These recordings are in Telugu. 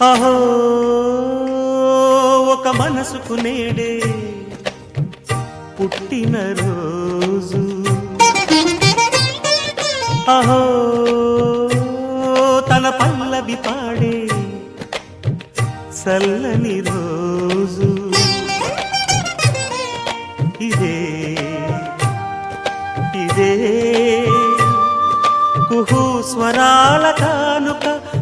అహో ఒక మనసుకు నేడే పుట్టిన రోజు. అహో తన పల్లవి పాడే చల్లని రోజు. ఇదే ఇదే కుహు స్వరాల కానుక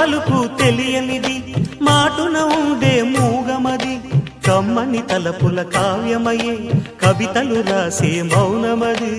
పలుకు తెలియనిది మాటున ఉండే మూగమది. కమ్మని తలపుల కావ్యమయే కవితలు రాసే మౌనమది.